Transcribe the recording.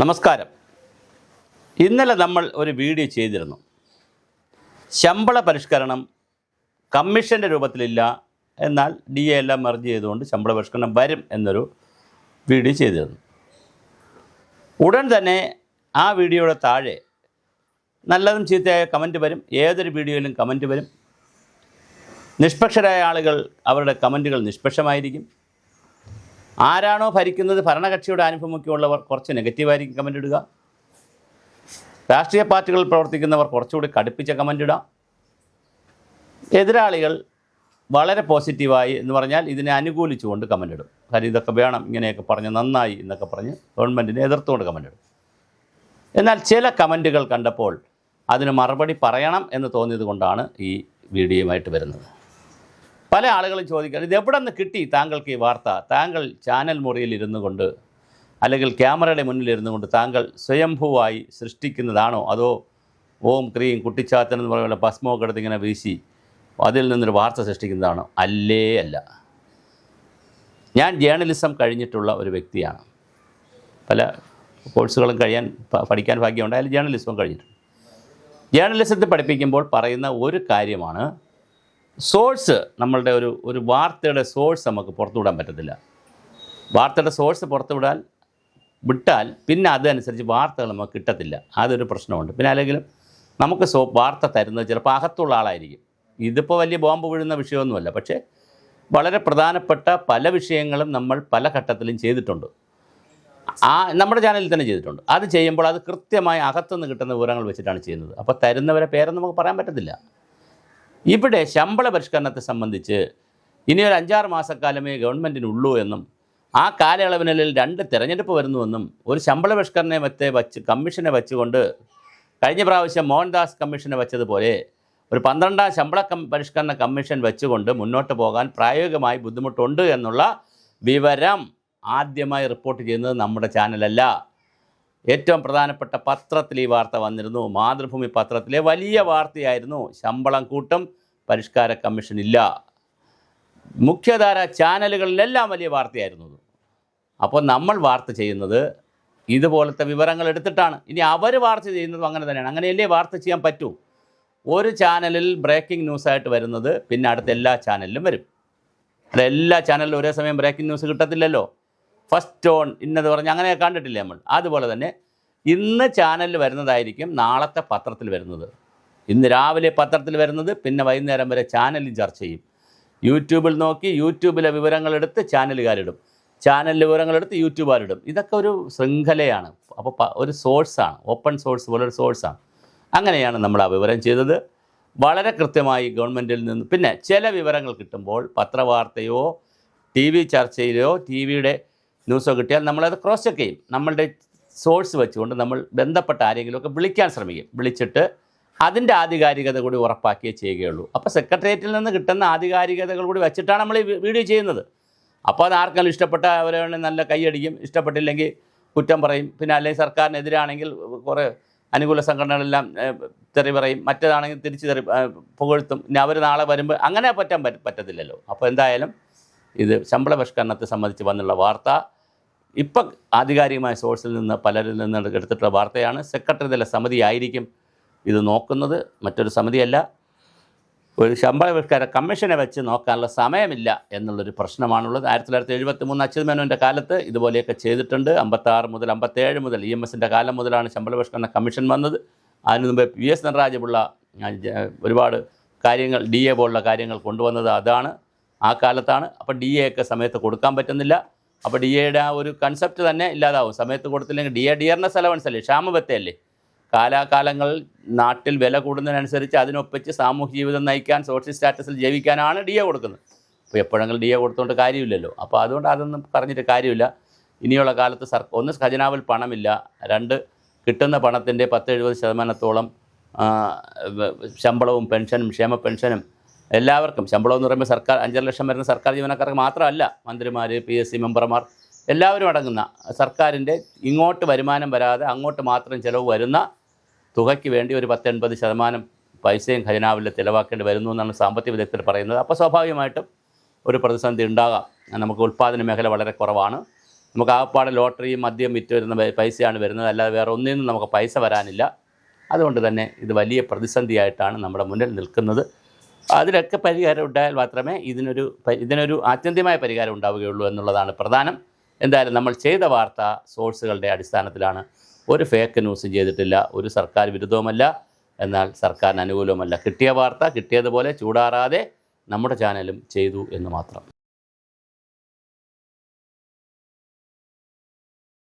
നമസ്കാരം. ഇന്നലെ നമ്മൾ ഒരു വീഡിയോ ചെയ്തിരുന്നു. ശമ്പള പരിഷ്കരണം കമ്മീഷന്റെ രൂപത്തിലില്ല എന്നാൽ ഡി എ എല്ലാം മെർജ് ചെയ്തുകൊണ്ട് ശമ്പള പരിഷ്കരണം വരും എന്നൊരു വീഡിയോ ചെയ്തിരുന്നു. ഉടൻ തന്നെ ആ വീഡിയോയുടെ താഴെ നല്ലതും ചീത്തയായ കമന്റ് വരും. ഏതൊരു വീഡിയോയിലും കമന്റ് വരും. നിഷ്പക്ഷരായ ആളുകൾ അവരുടെ കമന്റുകൾ നിഷ്പക്ഷമായിരിക്കും. ആരാണോ ഭരിക്കുന്നത് ഭരണകക്ഷിയുടെ ആനുഭവമൊക്കെയുള്ളവർ കുറച്ച് നെഗറ്റീവായിരിക്കും കമന്റ് ഇടുക. രാഷ്ട്രീയ പാർട്ടികളിൽ പ്രവർത്തിക്കുന്നവർ കുറച്ചുകൂടി കടുപ്പിച്ച കമന്റ് ഇടാം. എതിരാളികൾ വളരെ പോസിറ്റീവായി എന്ന് പറഞ്ഞാൽ ഇതിനെ അനുകൂലിച്ചുകൊണ്ട് കമന്റ് ഇടും. കാര്യം ഇതൊക്കെ വേണം ഇങ്ങനെയൊക്കെ പറഞ്ഞ് നന്നായി എന്നൊക്കെ പറഞ്ഞ് ഗവൺമെന്റിനെ എതിർത്തുകൊണ്ട് കമന്റ് ഇടും. എന്നാൽ ചില കമന്റുകൾ കണ്ടപ്പോൾ അതിന് മറുപടി പറയണം എന്ന് തോന്നിയത് കൊണ്ടാണ് ഈ വീഡിയോയുമായിട്ട് വരുന്നത്. പല ആളുകളും ചോദിക്കുന്നത് ഇത് എവിടെ നിന്ന് കിട്ടി? താങ്കൾക്ക് ഈ വാർത്ത. താങ്കൾ ചാനൽ മുറിയിൽ ഇരുന്നു കൊണ്ട് അല്ലെങ്കിൽ ക്യാമറയുടെ മുന്നിൽ ഇരുന്നു കൊണ്ട് താങ്കൾ സ്വയംഭൂവായി സൃഷ്ടിക്കുന്നതാണോ? അതോ ഓം ക്രീം കുട്ടിച്ചാത്തൻ എന്ന് പറയുന്ന ഭസ്മമൊക്കെ എടുത്ത് ഇങ്ങനെ വീശി അതിൽ നിന്നൊരു വാർത്ത സൃഷ്ടിക്കുന്നതാണോ? അല്ലേ അല്ല. ഞാൻ ജേർണലിസം കഴിഞ്ഞിട്ടുള്ള ഒരു വ്യക്തിയാണ്. പല കോഴ്സുകളും കഴിയാൻ പഠിക്കാൻ ഭാഗ്യമുണ്ടായാലും ജേണലിസവും കഴിഞ്ഞിട്ടുണ്ട്. ജേണലിസത്തെ പഠിപ്പിക്കുമ്പോൾ പറയുന്ന ഒരു കാര്യമാണ് സോഴ്സ് നമ്മളുടെ ഒരു ഒരു വാർത്തയുടെ സോഴ്സ് നമുക്ക് പുറത്തുവിടാൻ പറ്റത്തില്ല. വാർത്തയുടെ സോഴ്സ് പുറത്തുവിടാൻ വിട്ടാൽ പിന്നെ അതനുസരിച്ച് വാർത്തകൾ നമുക്ക് കിട്ടത്തില്ല. അതൊരു പ്രശ്നമുണ്ട്. പിന്നെ അല്ലെങ്കിൽ നമുക്ക് സോ വാർത്ത തരുന്നത് ചിലപ്പോൾ അകത്തുള്ള ആളായിരിക്കും. ഇതിപ്പോൾ വലിയ ബോംബ് വീഴുന്ന വിഷയമൊന്നുമല്ല. പക്ഷേ വളരെ പ്രധാനപ്പെട്ട പല വിഷയങ്ങളും നമ്മൾ പല ഘട്ടത്തിലും ചെയ്തിട്ടുണ്ട്. ആ നമ്മുടെ ചാനലിൽ തന്നെ ചെയ്തിട്ടുണ്ട്. അത് ചെയ്യുമ്പോൾ അത് കൃത്യമായി അകത്തുനിന്ന് കിട്ടുന്ന വിവരങ്ങൾ വെച്ചിട്ടാണ് ചെയ്യുന്നത്. അപ്പോൾ തരുന്നവരെ പേരൊന്നും നമുക്ക് പറയാൻ പറ്റത്തില്ല. ഇവിടെ ശമ്പള പരിഷ്കരണത്തെ സംബന്ധിച്ച് ഇനി ഒരു അഞ്ചാറ് മാസക്കാലമേ ഗവൺമെന്റിനുള്ളൂ എന്നും ആ കാലയളവിനുള്ളിൽ രണ്ട് തിരഞ്ഞെടുപ്പ് വരുന്നുവെന്നും ഒരു ശമ്പള പരിഷ്കരണത്തെ വച്ച് കമ്മീഷനെ വെച്ചുകൊണ്ട് കഴിഞ്ഞ പ്രാവശ്യം മോഹൻദാസ് കമ്മീഷനെ വെച്ചതുപോലെ ഒരു പന്ത്രണ്ടാം ശമ്പള കം പരിഷ്കരണ കമ്മീഷൻ വെച്ചുകൊണ്ട് മുന്നോട്ട് പോകാൻ പ്രായോഗികമായി ബുദ്ധിമുട്ടുണ്ട് എന്നുള്ള വിവരം ആദ്യമായി റിപ്പോർട്ട് ചെയ്യുന്നത് നമ്മുടെ ചാനലല്ല. ഏറ്റവും പ്രധാനപ്പെട്ട പത്രത്തിൽ ഈ വാർത്ത വന്നിരുന്നു. മാതൃഭൂമി പത്രത്തിലെ വലിയ വാർത്തയായിരുന്നു. ശമ്പളം കൂട്ടും പരിഷ്കാര കമ്മീഷൻ ഇല്ല. മുഖ്യധാര ചാനലുകളിലെല്ലാം വലിയ വാർത്തയായിരുന്നു അപ്പോൾ നമ്മൾ വാർത്ത ചെയ്യുന്നത് ഇതുപോലത്തെ വിവരങ്ങൾ എടുത്തിട്ടാണ്. ഇനി അവർ വാർത്ത ചെയ്യുന്നതും അങ്ങനെ തന്നെയാണ്. അങ്ങനെയല്ലേ വാർത്ത ചെയ്യാൻ പറ്റൂ? ഒരു ചാനലിൽ ബ്രേക്കിംഗ് ന്യൂസായിട്ട് വരുന്നത് പിന്നെ അടുത്ത എല്ലാ ചാനലിലും വരും. അല്ല എല്ലാ ചാനലിലും ഒരേ സമയം ബ്രേക്കിംഗ് ന്യൂസ് കിട്ടത്തില്ലല്ലോ. ഫസ്റ്റ് ഓൺ ഇന്നത് പറഞ്ഞ് അങ്ങനെ കണ്ടിട്ടില്ല നമ്മൾ? അതുപോലെ തന്നെ ഇന്ന് ചാനലിൽ വരുന്നതായിരിക്കും നാളത്തെ പത്രത്തിൽ വരുന്നത്. ഇന്ന് രാവിലെ പത്രത്തിൽ വരുന്നത് പിന്നെ വൈകുന്നേരം വരെ ചാനലിൽ ചർച്ച ചെയ്യും. യൂട്യൂബിൽ നോക്കി യൂട്യൂബിലെ വിവരങ്ങളെടുത്ത് ചാനലുകാരിടും ചാനലിലെ വിവരങ്ങളെടുത്ത് യൂട്യൂബുകാരിടും ഇതൊക്കെ ഒരു ശൃംഖലയാണ്. അപ്പോൾ ഒരു സോഴ്സാണ് ഓപ്പൺ സോഴ്സ് പോലെ ഒരു സോഴ്സാണ് അങ്ങനെയാണ് നമ്മൾ ആ വിവരം ചെയ്തത്. വളരെ കൃത്യമായി ഗവൺമെന്റിൽ നിന്ന് പിന്നെ ചില വിവരങ്ങൾ കിട്ടുമ്പോൾ പത്രവാർത്തയോ ടി വി ചർച്ചയിലോ ടി വിയുടെ ന്യൂസോ കിട്ടിയാൽ നമ്മളത് ക്രോസ് ചെക്ക് ചെയ്യും. നമ്മളുടെ സോഴ്സ് വെച്ചുകൊണ്ട് നമ്മൾ ബന്ധപ്പെട്ട ആരെങ്കിലുമൊക്കെ വിളിക്കാൻ ശ്രമിക്കും. വിളിച്ചിട്ട് അതിന്റെ ആധികാരികത കൂടി ഉറപ്പാക്കിയേ ചെയ്യുകയുള്ളൂ. അപ്പോൾ സെക്രട്ടേറിയറ്റിൽ നിന്ന് കിട്ടുന്ന ആധികാരികതകൾ കൂടി വെച്ചിട്ടാണ് നമ്മൾ ഈ വീഡിയോ ചെയ്യുന്നത്. അപ്പോൾ അത് ആർക്കെങ്കിലും ഇഷ്ടപ്പെട്ട അവരെ നല്ല കൈയടിക്കും. ഇഷ്ടപ്പെട്ടില്ലെങ്കിൽ കുറ്റം പറയും. പിന്നെ അല്ലെങ്കിൽ സർക്കാരിനെതിരാണെങ്കിൽ കുറേ അനുകൂല സംഘടനകളെല്ലാം തെറി പറയും. മറ്റേതാണെങ്കിൽ തിരിച്ച് തെറി പുകഴ്ത്തും. പിന്നെ അവർ നാളെ വരുമ്പോൾ അങ്ങനെ പറ്റാൻ പറ്റ- പറ്റത്തില്ലല്ലോ. അപ്പോൾ എന്തായാലും ഇത് ശമ്പള പരിഷ്കരണത്തെ സംബന്ധിച്ച് വന്നുള്ള വാർത്ത. ഇപ്പം ആധികാരികമായ സോഴ്സിൽ നിന്ന് പലരിൽ നിന്ന് എടുത്തിട്ടുള്ള വാർത്തയാണ്. സെക്രട്ടറി തല സമിതി ആയിരിക്കും ഇത് നോക്കുന്നത്. മറ്റൊരു സമിതിയല്ല. ഒരു ശമ്പള പരിഷ്കാര കമ്മീഷനെ വെച്ച് നോക്കാനുള്ള സമയമില്ല എന്നുള്ളൊരു പ്രശ്നമാണുള്ളത്. ആയിരത്തി തൊള്ളായിരത്തി എഴുപത്തി മൂന്ന് അച്യുത് മേനോന്റെ കാലത്ത് ഇതുപോലെയൊക്കെ ചെയ്തിട്ടുണ്ട്. അമ്പത്താറ് മുതൽ അമ്പത്തേഴ് മുതൽ ഇ എം എസിന്റെ കാലം മുതലാണ് ശമ്പള പരിഷ്കരണ കമ്മീഷൻ വന്നത്. അതിനു മുമ്പ് പി എസ് നടരാജപിള്ള ഒരുപാട് കാര്യങ്ങൾ ഡി എ പോലുള്ള കാര്യങ്ങൾ കൊണ്ടുവന്നത് അതാണ്. ആ കാലത്താണ്. അപ്പോൾ ഡി എ ഒക്കെ സമയത്ത് കൊടുക്കാൻ പറ്റുന്നില്ല. അപ്പോൾ ഡി എയുടെ ആ ഒരു കൺസെപ്റ്റ് തന്നെ ഇല്ലാതാവും. സമയത്ത് കൊടുത്തില്ലെങ്കിൽ ഡി എ ഡിയർനെസ് അലവൻസ് അല്ലേ? ക്ഷാമബത്തയല്ലേ കാലാകാലങ്ങൾ നാട്ടിൽ വില കൂടുന്നതിനനുസരിച്ച് അതിനൊപ്പിച്ച് സാമൂഹ്യ ജീവിതം നയിക്കാൻ സോഷ്യൽ സ്റ്റാറ്റസിൽ ജീവിക്കാനാണ് ഡി എ കൊടുക്കുന്നത്. അപ്പോൾ എപ്പോഴെങ്കിലും ഡി എ കൊടുത്തുകൊണ്ട് കാര്യമില്ലല്ലോ. അപ്പോൾ അതുകൊണ്ട് അതൊന്നും പറഞ്ഞിട്ട് കാര്യമില്ല. ഇനിയുള്ള കാലത്ത് സർ ഒന്ന് ഖജനാവിൽ പണമില്ല. രണ്ട് കിട്ടുന്ന പണത്തിന്റെ പത്ത് എഴുപത് ശതമാനത്തോളം ശമ്പളവും പെൻഷനും ക്ഷേമ പെൻഷനും എല്ലാവർക്കും ശമ്പളം എന്ന് പറയുമ്പോൾ സർക്കാർ അഞ്ചര ലക്ഷം വരുന്ന സർക്കാർ ജീവനക്കാർക്ക് മാത്രമല്ല മന്ത്രിമാർ പി എസ് സി മെമ്പർമാർ എല്ലാവരും അടങ്ങുന്ന സർക്കാരിന്റെ ഇങ്ങോട്ട് വരുമാനം വരാതെ അങ്ങോട്ട് മാത്രം ചിലവ് വരുന്ന തുകയ്ക്ക് വേണ്ടി ഒരു പത്തൊൻപത് ശതമാനം പൈസയും ഖജനാവിൽ ചിലവാക്കേണ്ടി വരുന്നു എന്നാണ് സാമ്പത്തിക വിദഗ്ധർ പറയുന്നത്. അപ്പോൾ സ്വാഭാവികമായിട്ടും ഒരു പ്രതിസന്ധി ഉണ്ടാകാം. നമുക്ക് ഉൽപ്പാദന മേഖല വളരെ കുറവാണ്. നമുക്ക് ആകപ്പാട് ലോട്ടറിയും മദ്യം വിറ്റ് വരുന്ന പൈസയാണ് വരുന്നത്. അല്ലാതെ വേറെ ഒന്നിൽ നിന്നും നമുക്ക് പൈസ വരാനില്ല. അതുകൊണ്ട് തന്നെ ഇത് വലിയ പ്രതിസന്ധിയായിട്ടാണ് നമ്മുടെ മുന്നിൽ നിൽക്കുന്നത്. അതിലൊക്കെ പരിഹാരം ഉണ്ടായാൽ മാത്രമേ ഇതിനൊരു ഇതിനൊരു ആത്യന്തികമായ പരിഹാരം ഉണ്ടാവുകയുള്ളൂ എന്നുള്ളതാണ് പ്രധാനം. എന്തായാലും നമ്മൾ ചെയ്ത വാർത്ത സോഴ്സുകളുടെ അടിസ്ഥാനത്തിലാണ്. ഒരു ഫേക്ക് ന്യൂസും ചെയ്തിട്ടില്ല ഒരു സർക്കാർ വിരുദ്ധവുമല്ല. എന്നാൽ സർക്കാരിന് അനുകൂലവുമല്ല. കിട്ടിയ വാർത്ത കിട്ടിയതുപോലെ ചൂടാറാതെ നമ്മുടെ ചാനലും ചെയ്തു എന്ന് മാത്രം.